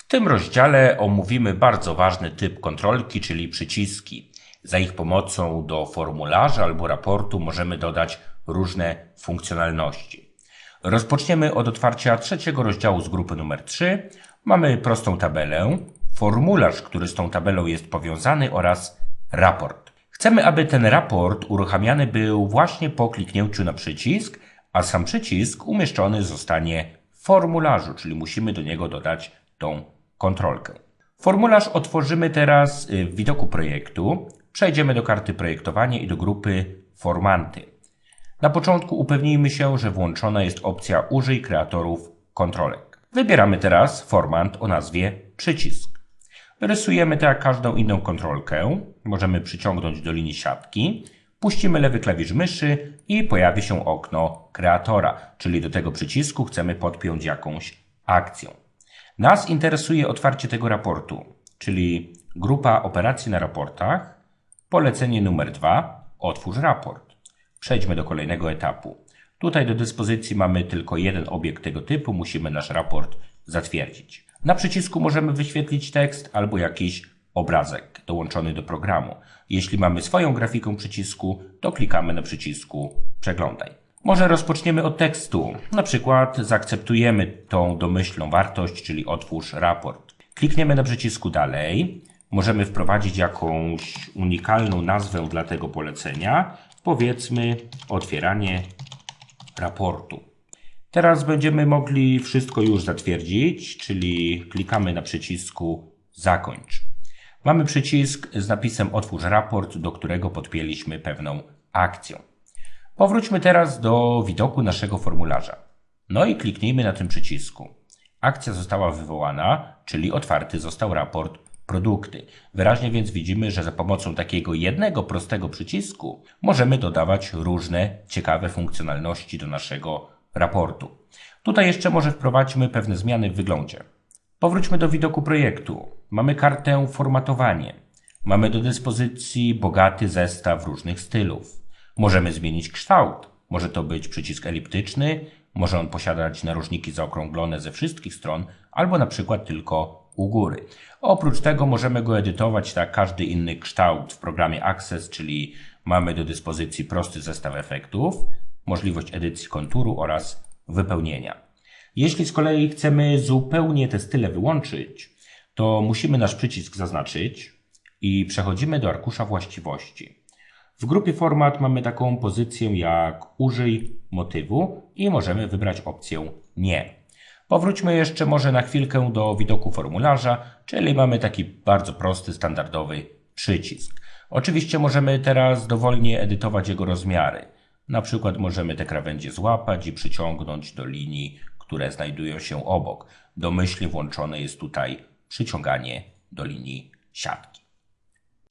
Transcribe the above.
W tym rozdziale omówimy bardzo ważny typ kontrolki, czyli przyciski. Za ich pomocą do formularza albo raportu możemy dodać różne funkcjonalności. Rozpoczniemy od otwarcia trzeciego rozdziału z grupy numer 3. Mamy prostą tabelę, formularz, który z tą tabelą jest powiązany oraz raport. Chcemy, aby ten raport uruchamiany był właśnie po kliknięciu na przycisk, a sam przycisk umieszczony zostanie w formularzu, czyli musimy do niego dodać tą kontrolkę. Formularz otworzymy teraz y, w widoku projektu. Przejdziemy do karty projektowanie i do grupy formanty. Na początku upewnijmy się, że włączona jest opcja Użyj kreatorów kontrolek. Wybieramy teraz formant o nazwie przycisk. Rysujemy tak jak każdą inną kontrolkę. Możemy przyciągnąć do linii siatki. Puścimy lewy klawisz myszy i pojawi się okno kreatora, czyli do tego przycisku chcemy podpiąć jakąś akcję. Nas interesuje otwarcie tego raportu, czyli grupa operacji na raportach, polecenie numer 2, otwórz raport. Przejdźmy do kolejnego etapu. Tutaj do dyspozycji mamy tylko jeden obiekt tego typu, musimy nasz raport zatwierdzić. Na przycisku możemy wyświetlić tekst albo jakiś obrazek dołączony do programu. Jeśli mamy swoją grafikę przycisku, to klikamy na przycisku Przeglądaj. Może rozpoczniemy od tekstu. Na przykład zaakceptujemy tą domyślną wartość, czyli otwórz raport. Klikniemy na przycisku Dalej. Możemy wprowadzić jakąś unikalną nazwę dla tego polecenia. Powiedzmy otwieranie raportu. Teraz będziemy mogli wszystko już zatwierdzić, czyli klikamy na przycisku Zakończ. Mamy przycisk z napisem Otwórz raport, do którego podpięliśmy pewną akcję. Powróćmy teraz do widoku naszego formularza. No i kliknijmy na tym przycisku. Akcja została wywołana, czyli otwarty został raport produkty. Wyraźnie więc widzimy, że za pomocą takiego jednego prostego przycisku możemy dodawać różne ciekawe funkcjonalności do naszego raportu. Tutaj jeszcze może wprowadźmy pewne zmiany w wyglądzie. Powróćmy do widoku projektu. Mamy kartę formatowanie. Mamy do dyspozycji bogaty zestaw różnych stylów. Możemy zmienić kształt. Może to być przycisk eliptyczny, może on posiadać narożniki zaokrąglone ze wszystkich stron, albo na przykład tylko u góry. Oprócz tego możemy go edytować tak każdy inny kształt w programie Access, czyli mamy do dyspozycji prosty zestaw efektów, możliwość edycji konturu oraz wypełnienia. Jeśli z kolei chcemy zupełnie te style wyłączyć, to musimy nasz przycisk zaznaczyć i przechodzimy do arkusza właściwości. W grupie format mamy taką pozycję jak użyj motywu i możemy wybrać opcję nie. Powróćmy jeszcze może na chwilkę do widoku formularza, czyli mamy taki bardzo prosty, standardowy przycisk. Oczywiście możemy teraz dowolnie edytować jego rozmiary. Na przykład możemy te krawędzie złapać i przyciągnąć do linii, które znajdują się obok. Domyślnie włączone jest tutaj przyciąganie do linii siatki.